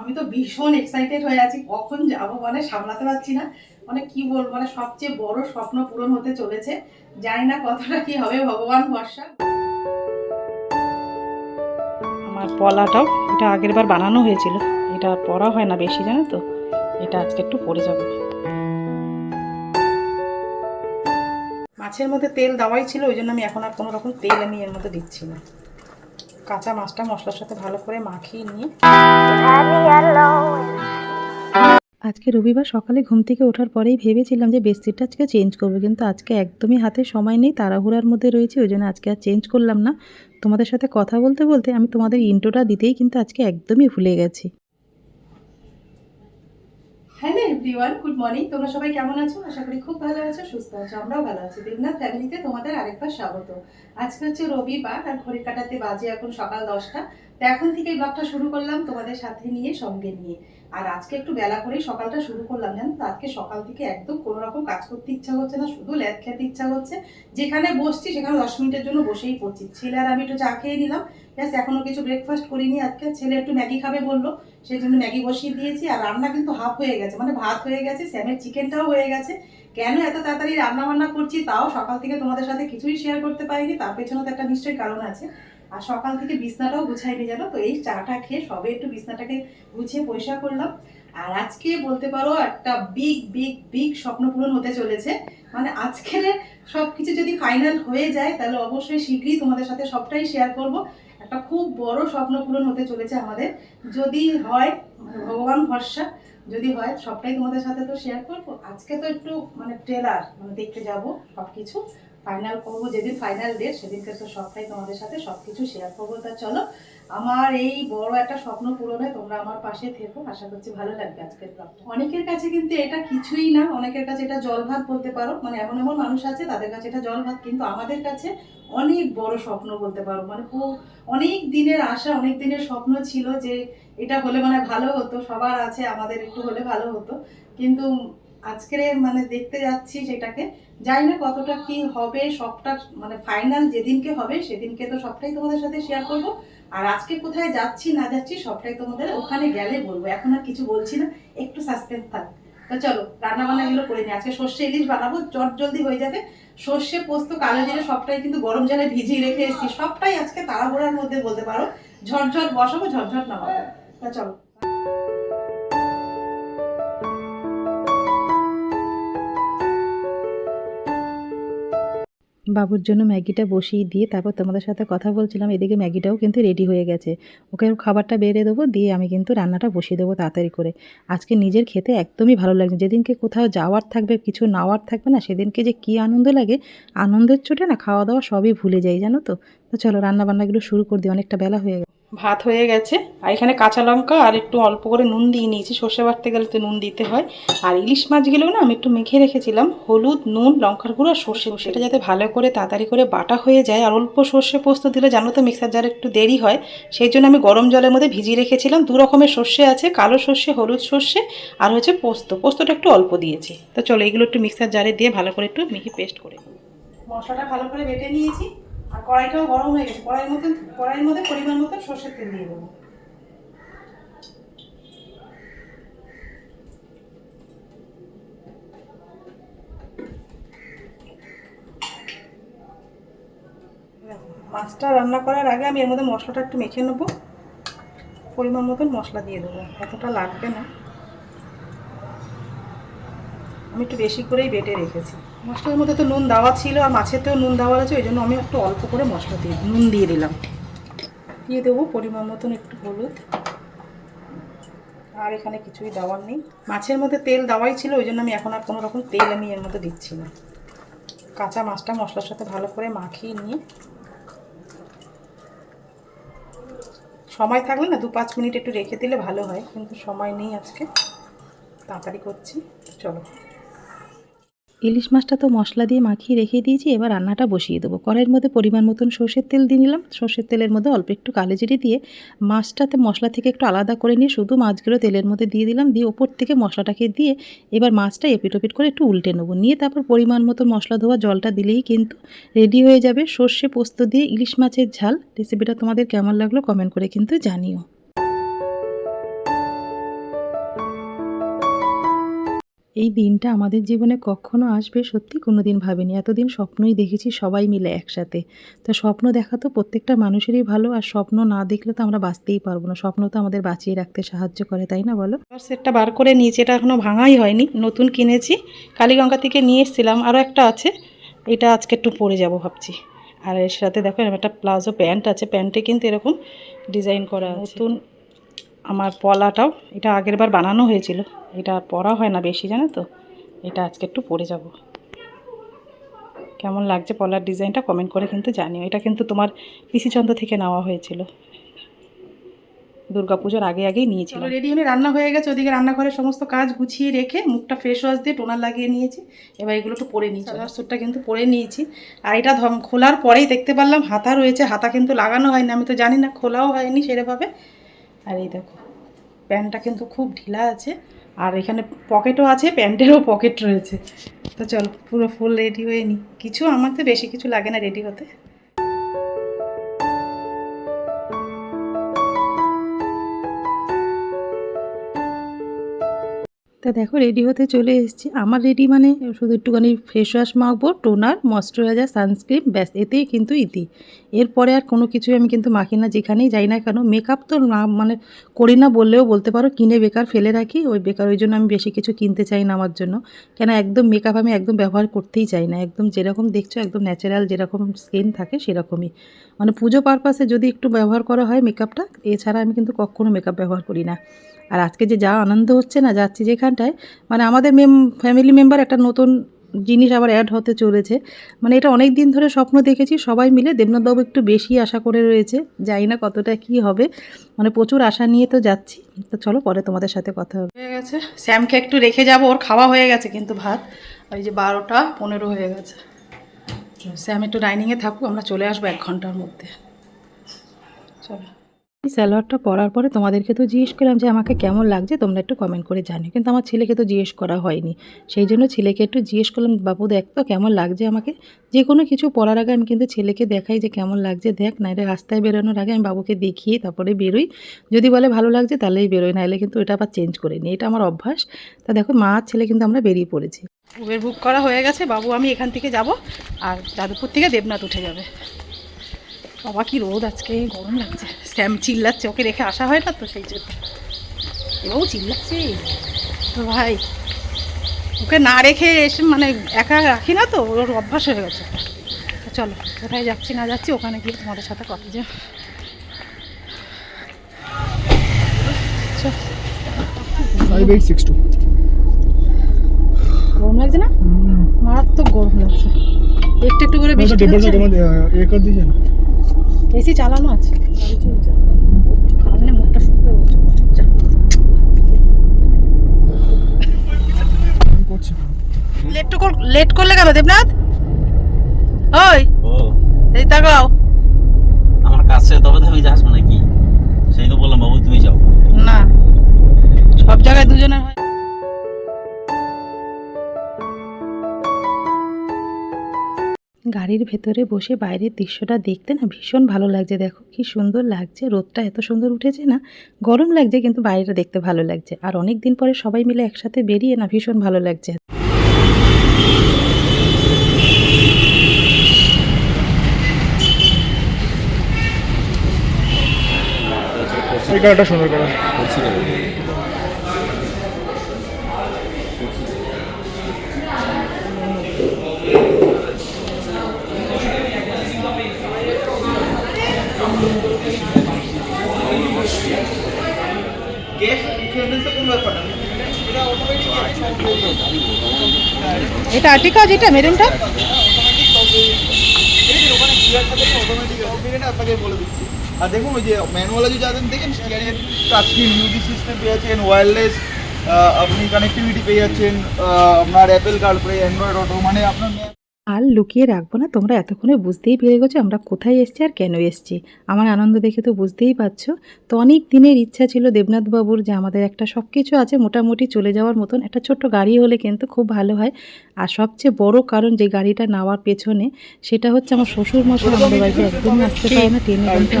আমি তো ভীষণ এক্সাইটেড হয়ে আছি, কখন যাব মানে সামলাতে পারছি না। মানে কি বলব মানে সবচেয়ে বড় স্বপ্ন পূরণ হতে চলেছে। জানি না কতটা কি হবে, ভগবান ভরসা। আমার পলাটাও এটা আগের বার বানানো হয়েছিল। এটা পরা হয় না বেশি, জানো তো? এটা আজকে একটু পরে যাবে। মাছের মধ্যে তেল দেওয়াই ছিল, ওই জন্য আমি এখন আর কোনো রকম তেল আমি এর মধ্যে দিচ্ছি না। কাঁচা মাছটা মশলার সাথে ভালো করে মাখিয়ে নিয়ে। আজকে রবিবার সকালে ঘুম থেকে ওঠার পরেই ভেবেছিলাম যে বেডশিটটা আজকে চেঞ্জ করব, কিন্তু আজকে একদমই হাতে সময় নেই, তাড়াহুড়ার মধ্যে রয়েছে, ওই জন্য আজকে আর চেঞ্জ করলাম না। তোমাদের সাথে কথা বলতে বলতে আমি তোমাদের ইন্টোটা দিতেই কিন্তু আজকে একদমই ভুলে গেছি। হ্যালো এভরিওয়ান গুড মর্নিং তোমরা সবাই কেমন আছো? আশা করি খুব ভালো আছো, সুস্থ আছো, আমরাও ভালো আছি। দেবনাথ ফ্যামিলিতে তোমাদের আরেকবার স্বাগত। আজকে হচ্ছে রবিবার আর ঘড়ি কাটাতে বাজে এখন সকাল দশটা। তো এখন থেকেই ব্লগটা শুরু করলাম তোমাদের সাথে নিয়ে, সঙ্গে নিয়ে। আর আজকে একটু বেলা করেই সকালটা শুরু করলাম, জানো তো? আজকে সকাল থেকে একদম কোনো রকম কাজ করতে ইচ্ছা হচ্ছে না, শুধু ল্যাদ খেতে ইচ্ছা হচ্ছে। যেখানে বসছি সেখানে দশ মিনিটের জন্য বসেই পড়ছি। ছেলে আর আমি একটু চা খেয়ে নিলাম, ব্যাস এখনও কিছু ব্রেকফাস্ট করিনি আজকে। ছেলে একটু ম্যাগি খাবে বলল, সেই জন্য ম্যাগি বসিয়ে দিয়েছি আর রান্না কিন্তু হাফ হয়ে গেছে মানে ভাত হয়ে গেছে, স্যামের চিকেনটাও হয়ে গেছে। কেন এত তাড়াতাড়ি রান্না বান্না করছি তাও সকাল থেকে তোমাদের সাথে কিছুই শেয়ার করতে পারিনি, তার পেছনে তো একটা নিশ্চয়ই কারণ আছে। আর সকাল থেকে বিছনাটাও গুছাইনি জানো তো? এই চাটা খেয়ে সবে একটু বিছনাটাকে গুছিয়ে পরিষ্কার করলাম। আর আজকে বলতে পারো, একটা বিগ বিগ বিগ স্বপ্ন পূরণ হতে চলেছে। মানে আজকের সব কিছু যদি ফাইনাল হয়ে যায়, তাহলে অবশ্যই শীঘ্রই তোমাদের সাথে সবটাই শেয়ার করব। একটা খুব বড় স্বপ্ন পূরণ হতে চলেছে আমাদের। যদি হয়, ভগবান ভরসা, যদি হয়, সবটাই তোমাদের সাথে তো শেয়ার করব। আজকে তো একটু মানে ট্রেলার মানে দেখতে যাব সব কিছু ফাইনাল করব, যেদিন ফাইনাল ডেট সেদিনকে তো সবটাই তোমাদের সাথে সব কিছু শেয়ার করব। তা চলো, আমার এই বড় একটা স্বপ্ন পূরণে তোমরা আমার পাশে থেকো। আশা করছি ভালো লাগবে আজকের ব্লগটা অনেকের কাছে কিন্তু এটা কিছুই না, অনেকের কাছে এটা জল ভাত বলতে পারো। মানে এমন এমন মানুষ আছে, তাদের কাছে এটা জল ভাত, কিন্তু আমাদের কাছে অনেক বড় স্বপ্ন বলতে পারো। মানে অনেক দিনের আশা, অনেক দিনের স্বপ্ন ছিল যে এটা হলে মানে ভালো হতো, সবার আছে, আমাদের একটু হলে ভালো হতো। কিন্তু আজকের মানে দেখতে যাচ্ছি সেটাকে। জানি না কতটা কি হবে, সবটা মানে ফাইনাল যেদিনকে হবে, সেদিনকে তো সবটাই তোমাদের সাথে শেয়ার করব। আর আজকে কোথায় যাচ্ছি, না যাচ্ছি, সবটাই তোমাদের ওখানে গেলে বলব। এখন আর কিছু বলছি না, একটু সাসপেন্স থাক। তো চলো রান্না বান্না এগুলো করে নিই। আজকে সর্ষে ইলিশ বানাবো, চট জলদি হয়ে যাবে। সর্ষে, পোস্ত, কালো জিরে সবটাই কিন্তু গরম জলে ভিজিয়ে রেখে এসেছি। সবটাই আজকে তাড়াহুড়ার মধ্যে বলতে পারো। ঝটঝট বসাবো ঝটঝট নামাবো তা চলো। বাবুর জন্য ম্যাগিটা বসিয়ে দিয়ে তারপর তোমাদের সাথে কথা বলছিলাম, এদিকে ম্যাগিটাও কিন্তু রেডি হয়ে গেছে। ওকে খাবারটা বেড়ে দেবো, দিয়ে আমি কিন্তু রান্নাটা বসিয়ে দেবো তাড়াতাড়ি করে। আজকে নিজের খেতে একদমই ভালো লাগছে যেদিনকে কোথাও যাওয়ার থাকবে, কিছু নেওয়ার থাকবে না, সেদিনকে যে কী আনন্দ লাগে, আনন্দের চোটে না খাওয়া দাওয়া সবই ভুলে যাই, জানো তো? তো চলো রান্নাবান্নাগুলো শুরু করে দিই, অনেকটা বেলা হয়ে গেছে। ভাত হয়ে গেছে। আর এখানে কাঁচা লঙ্কা আর একটু অল্প করে নুন দিয়ে নিয়েছি। সর্ষে বাটতে গেলে তো নুন দিতে হয়। আর ইলিশ মাছগুলো না আমি একটু মেখে রেখেছিলাম। হলুদ, নুন, লঙ্কার গুঁড়ো আর সর্ষে সেটা যাতে ভালো করে তাড়াতাড়ি করে বাটা হয়ে যায়। আর অল্প সর্ষে পোস্ত দিলে জানো তো মিক্সার জারে একটু দেরি হয়। সেই জন্য আমি গরম জলের মধ্যে ভিজিয়ে রেখেছিলাম। দু রকমের সর্ষে আছে, কালো সর্ষে, হলুদ সর্ষে আর হচ্ছে পোস্ত। পোস্তটা একটু অল্প দিয়েছি। তো চলো এগুলো একটু মিক্সার জারে দিয়ে ভালো করে একটু মিহি পেস্ট করে মশলাটা ভালো করে বেটে নিয়েছি। আর কড়াইটাও গরম হয়ে গেছে। কড়াইয়ের মধ্যে কড়াইয়ের মধ্যে পরিমাণ মতো সর্ষের তেল দিয়ে দেবো। মাছটা রান্না করার আগে আমি এর মধ্যে মশলাটা একটু মেখে নেব। পরিমাণ মতন মশলা দিয়ে দেবো। এতটা লাগবে না। আমি একটু বেশি করেই বেটে রেখেছি। মশলার মধ্যে তো নুন দেওয়া ছিল আর মাছেতেও নুন দেওয়া আছে ওই জন্য আমি একটু অল্প করে মশলা দিয়ে নুন দিয়ে দিলাম। দিয়ে দেবো পরিমাণ মতন একটু হলুদ। আর এখানে কিছুই দেওয়ার নেই। মাছের মধ্যে তেল দেওয়াই ছিল, ওই জন্য আমি এখন আর কোনো রকম তেল আমি এর মধ্যে দিচ্ছি না। কাঁচা মাছটা মশলার সাথে ভালো করে মাখিয়ে নিয়ে সময় থাকলে না, দু পাঁচ মিনিট একটু রেখে দিলে ভালো হয়, কিন্তু সময় নেই আজকে। তাড়াতাড়ি করছি, চলো। ইলিশ মাছটা তো মশলা দিয়ে মাখিয়ে রেখে দিয়েছি, এবার রান্নাটা বসিয়ে দেবো। কড়াইয়ের মধ্যে পরিমাণ মতন সর্ষের তেল দিয়ে নিলাম। সর্ষের তেলের মধ্যে অল্প একটু কালো জিরে দিয়ে মাছটাতে মশলা থেকে একটু আলাদা করে নিয়ে শুধু মাছগুলো তেলের মধ্যে দিয়ে দিলাম, দিয়ে ওপর থেকে মশলাটাকে দিয়ে এবার মাছটা এপিট ওপিট করে একটু উল্টে নেব। নিয়ে তারপর পরিমাণ মতো মশলা ধোয়া জলটা দিলেই কিন্তু রেডি হয়ে যাবে। সর্ষে পোস্ত দিয়ে ইলিশ মাছের ঝাল। রেসিপিটা তোমাদের কেমন লাগল কমেন্ট করে কিন্তু জানিও। এই দিনটা আমাদের জীবনে কখনো আসবে সত্যি কোনো দিন ভাবিনি। এতদিন স্বপ্নই দেখেছি সবাই মিলে একসাথে। তো স্বপ্ন দেখা তো প্রত্যেকটা মানুষেরই ভালো আর স্বপ্ন না দেখলে তো আমরা বাঁচতেই পারব না। স্বপ্ন তো আমাদের বাঁচিয়ে রাখতে সাহায্য করে তাই না বলো? সেটটা বার করে নিয়েছি এটা এখনও ভাঙাই হয়নি নতুন কিনেছি। কালীগঙ্গা থেকে নিয়ে এসেছিলাম আরও একটা আছে এটা আজকে একটু পরে যাব ভাবছি। আর এর সাথে দেখো একটা প্লাজো প্যান্ট আছে প্যান্টে কিন্তু এরকম ডিজাইন করা আছে। নতুন আমার পলাটাও এটা আগের বার বানানো হয়েছিল। এটা আর পরা হয় না বেশি জানো তো? এটা আজকে একটু পরে যাব। কেমন লাগছে পলার ডিজাইনটা কমেন্ট করে কিন্তু জানিও। এটা কিন্তু তোমার পিসিচন্দ্র থেকে নেওয়া হয়েছিল। দুর্গাপুজোর আগে আগেই নিয়েছিল। রেডি হয়ে রান্না হয়ে গেছে। ওদিকে রান্নাঘরের সমস্ত কাজ গুছিয়ে রেখে মুখটা ফ্রেশ ওয়াশ দিয়ে টোনার লাগিয়ে নিয়েছি। এবার এগুলো একটু পরে নিয়েছি স্যুটটা কিন্তু পরে নিয়েছি। আর এটা খোলার পরেই দেখতে পারলাম হাতা রয়েছে। হাতা কিন্তু লাগানো হয়নি আমি তো জানি না খোলাও হয়নি সেরকমভাবে। আর এই দেখো, প্যান্টটা কিন্তু খুব ঢিলা আছে, আর এখানে পকেটও আছে, প্যান্টেরও পকেট রয়েছে। তো চলো, পুরো ফুল রেডি হয়ে নি। কিছু আমার তো বেশি কিছু লাগে না রেডি হতে। তা দেখো রেডি হতে চলে এসেছি। আমার রেডি মানে শুধু একটুখানি ফেস ওয়াশ মাখবো টোনার ময়শ্চারাইজার সানস্ক্রিন ব্যাস, এতেই কিন্তু ইতি। এরপরে আর কোনো কিছুই আমি কিন্তু মাখি না, যেখানেই যাই না কেন মেকআপ তো না মানে করি না বললেও বলতে পারো, কিনে বেকার ফেলে রাখি, ওই বেকার, ওই জন্য আমি বেশি কিছু কিনতে চাই না আমার জন্য। কেন একদম মেকআপ আমি একদম ব্যবহার করতেই চাই না, একদম যেরকম দেখছ, একদম ন্যাচারাল যেরকম স্কিন থাকে সেরকমই। মানে পুজো পারপাসে যদি একটু ব্যবহার করা হয় মেকআপটা এছাড়া আমি কিন্তু কখনো মেকআপ ব্যবহার করি না। আর আজকে যে যা আনন্দ হচ্ছে না, যাচ্ছি যেখানটায় মানে আমাদের মেম ফ্যামিলি মেম্বার একটা নতুন জিনিস আবার অ্যাড হতে চলেছে। মানে এটা অনেক দিন ধরে স্বপ্ন দেখেছি, সবাই মিলে দেবনাথবাবু একটু বেশি আশা করে রয়েছে, জানি না কতটা কি হবে। মানে প্রচুর আশা নিয়ে তো যাচ্ছি। তো চলো পরে তোমাদের সাথে কথা হবে। হয়ে গেছে। স্যামকে একটু রেখে যাব, ওর খাওয়া হয়ে গেছে কিন্তু ভাত। ওই যে বারোটা পনেরো হয়ে গেছে। স্যাম একটু ডাইনিংয়ে থাকুক, আমরা চলে আসব এক ঘণ্টার মধ্যে। চলো। এই পরার পরে তোমাদেরকে তো জিজ্ঞেস করলাম যে আমাকে কেমন লাগছে, তোমরা একটু কমেন্ট করে জানিও। কিন্তু আমার ছেলেকে তো জিজ্ঞেস করা হয়নি। সেই জন্য ছেলেকে একটু জিজ্ঞেস করলাম, বাবু দেখ তো কেমন লাগছে আমাকে? যে কোনো কিছু পরার আগে আমি কিন্তু ছেলেকে দেখাই যে কেমন লাগছে। দেখ, নাইলে রাস্তায় বেরোনোর আগে আমি বাবুকে দেখিয়ে তারপরে বেরোই। যদি বলে ভালো লাগছে তাহলেই বেরোই, নাইলে কিন্তু এটা আবার চেঞ্জ করে নিই। এটা আমার অভ্যাস। তা দেখো, মা ছেলে কিন্তু আমরা বেরিয়ে পড়েছি। উবের বুক করা হয়ে গেছে, বাবু আমি এখান থেকে যাব, আর যাদবপুর থেকে দেবনাথ উঠে যাবে। বাবা কি রোদ আজকে গরম লাগছে। স্যাম চিল্লাচ্ছে ওকে রেখে আসা হয় না তো সেই জন্য। এবারও চিল্লাচ্ছে। তো ভাই ওকে না রেখে এসে মানে একা রাখি না তো ওর অভ্যাস হয়ে গেছে। তো চলো কোথায় যাচ্ছি না যাচ্ছি ওখানে গিয়ে তোমাদের সাথে কথা যা গরম লাগছে না? মারাত্মক গরম লাগছে। একটু একটু করে বেশি এসি চালানো আছে? মুখটা শুকিয়ে লেট তো কর- লেট করলে কেন দেবনাথ? ওই ও। এই তাকাও। আমার কাছে তবে তুমি যাস মানে কি? সেই তো বললাম বাবু তুমি যাও। না। সব জায়গায় দুজনের হয়। গাড়ির ভেতরে বসে বাইরের দৃশ্যটা দেখতে না ভীষণ ভালো লাগছে। দেখো কি সুন্দর লাগছে। রোদটা এত সুন্দর উঠেছে না, গরম লাগছে কিন্তু বাইরেটা দেখতে ভালো লাগছে। আর অনেক দিন পরে সবাই মিলে একসাথে বেরিয়ে না ভীষণ ভালো লাগছে। এই কালারটা সুন্দর কালার এটা আর্টিকা, যেটা মেরুনটা? আপনাকে বলে দিচ্ছি আর দেখুন ওই যে ম্যানুয়ালে যে যাদের দেখেন স্টিয়ারিং মিউজিক সিস্টেম পেয়ে যাচ্ছেন ওয়্যারলেস আপনি কানেক্টিভিটি পেয়ে যাচ্ছেন আপনার অ্যাপেল কার্ডপ্লে অ্যান্ড্রয়েড অটো মানে আপনার আর লুকিয়ে রাখব না, তোমরা এতক্ষণে বুঝতেই পেরে গেছো আমরা কোথায় এসেছি আর কেন এসেছি। আমার আনন্দ দেখে তো বুঝতেই পারছ। তো অনেক দিনের ইচ্ছা ছিল দেবনাথবাবুর যে আমাদের একটা সব কিছু আছে মোটামুটি চলে যাওয়ার মতন, একটা ছোট্ট গাড়ি হলে কিন্তু খুব ভালো হয়। আর সবচেয়ে বড় কারণ যে গাড়িটা নেওয়ার পেছনে, সেটা হচ্ছে আমার শ্বশুর মশাই আমাদের বাড়িতে একদমই আসতে পারে না ট্রেনে কিন্তু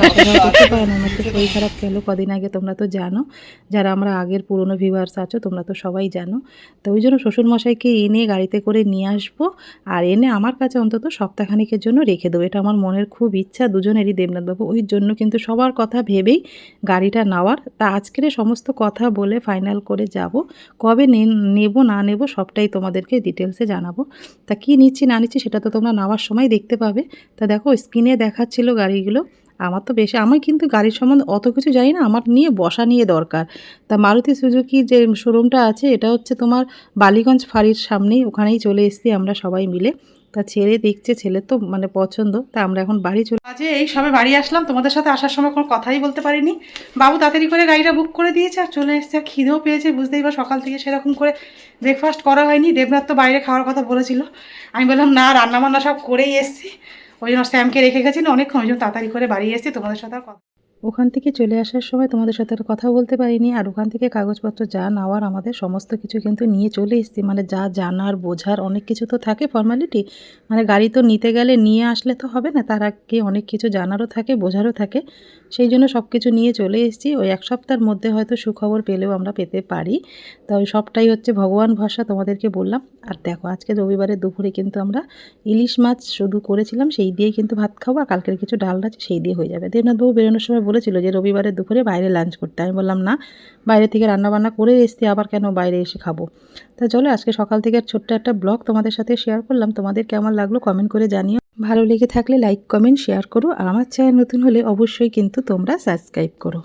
করতে পারে না। আমার তো শরীর খারাপ গেল কদিন আগে তোমরা তো জানো, যারা আমরা আগের পুরনো ভিভার্স আছো তোমরা তো সবাই জানো। তো ওই জন্য শ্বশুরমশাইকে এনে গাড়িতে করে নিয়ে আসব, আর এনে আমার কাছে অন্তত সপ্তাহখানিকের জন্য রেখে দেবো। এটা আমার মনের খুব ইচ্ছা, দুজনেরই দেবনাথবাবু। ওই জন্য কিন্তু সবার কথা ভেবেই গাড়িটা নেওয়ার। তা আজকের সমস্ত কথা বলে ফাইনাল করে যাব। কবে নেব, না নেব সবটাই তোমাদেরকে ডিটেলসে জানাব। তা কি নিচ্ছি, না নিচ্ছি সেটা তো তোমরা নেওয়ার সময় দেখতে পাবে। তা দেখো স্ক্রিনে দেখাচ্ছিল গাড়িগুলো। আমার তো বেশি আমি কিন্তু গাড়ির সম্বন্ধে অত কিছু জানি না। আমার নিয়ে বসা নিয়ে দরকার। তা মারুতি সুজুকি যে শোরুমটা আছে, এটা হচ্ছে তোমার বালিগঞ্জ ফাঁড়ির সামনেই। ওখানেই চলে এসেছি আমরা সবাই মিলে। তা ছেলে দেখছে, ছেলে তো মানে পছন্দ, তা আমরা এখন বাড়ি চলে আজে এই সবে বাড়ি আসলাম, তোমাদের সাথে আসার সময় কোনো কথাই বলতে পারিনি। বাবু তাড়াতাড়ি করে গাড়িটা বুক করে দিয়েছে আর চলে এসেছে, আর খিদেও পেয়েছে, বুঝতেই পার সকাল থেকে সেরকম করে ব্রেকফাস্ট করা হয়নি। দেবনাথ তো বাইরে খাওয়ার কথা বলেছিল। আমি বললাম, না রান্না বান্না সব করেই এসেছি। ওই জন্য স্যামকে রেখে গেছি না অনেকক্ষণ ওই জন্য তাড়াতাড়ি করে বাড়ি এসেছি, তোমাদের সাথে আর কথা ওখান থেকে চলে আসার সময় তোমাদের সাথে কথা বলতে পারিনি, আর ওখান থেকে কাগজপত্র যা নেওয়ার আমাদের সমস্ত কিছু কিন্তু নিয়ে চলে এসেছি। মানে যা জানার, বোঝার অনেক কিছু তো থাকে ফর্মালিটি মানে গাড়ি তো নিতে গেলে নিয়ে আসলে তো হবে না, তার আগে অনেক কিছু জানারও থাকে, বোঝারও থাকে। সেই জন্য সব কিছু নিয়ে চলে এসেছি। ওই এক সপ্তাহের মধ্যে হয়তো সুখবর পেলেও আমরা পেতে পারি। তা ওই সবটাই হচ্ছে ভগবান ভরসা তোমাদেরকে বললাম। আর দেখো, আজকে রবিবারে দুপুরে কিন্তু আমরা ইলিশ মাছ শুধু করেছিলাম, সেই দিয়েই কিন্তু ভাত খাব, আর কালকের কিছু ডাল আছে, সেই দিয়ে হয়ে যাবে। দেবনাথবাবু বেরোনোর সময় বলেছিল যে রবিবারে দুপুরে বাইরে লাঞ্চ করতে। আমি বললাম, না, বাইরে থেকে রান্নাবান্না করে এসছি, আবার কেন বাইরে এসে খাব? তা চলো, আজকে সকাল থেকে ছোট্ট একটা ব্লগ তোমাদের সাথে শেয়ার করলাম। তোমাদের কেমন লাগল কমেন্ট করে জানিও। ভালো লেগে থাকলে লাইক কমেন্ট শেয়ার করো। আর আমার চ্যানেল নতুন হলে অবশ্যই কিন্তু তোমরা সাবস্ক্রাইব করো।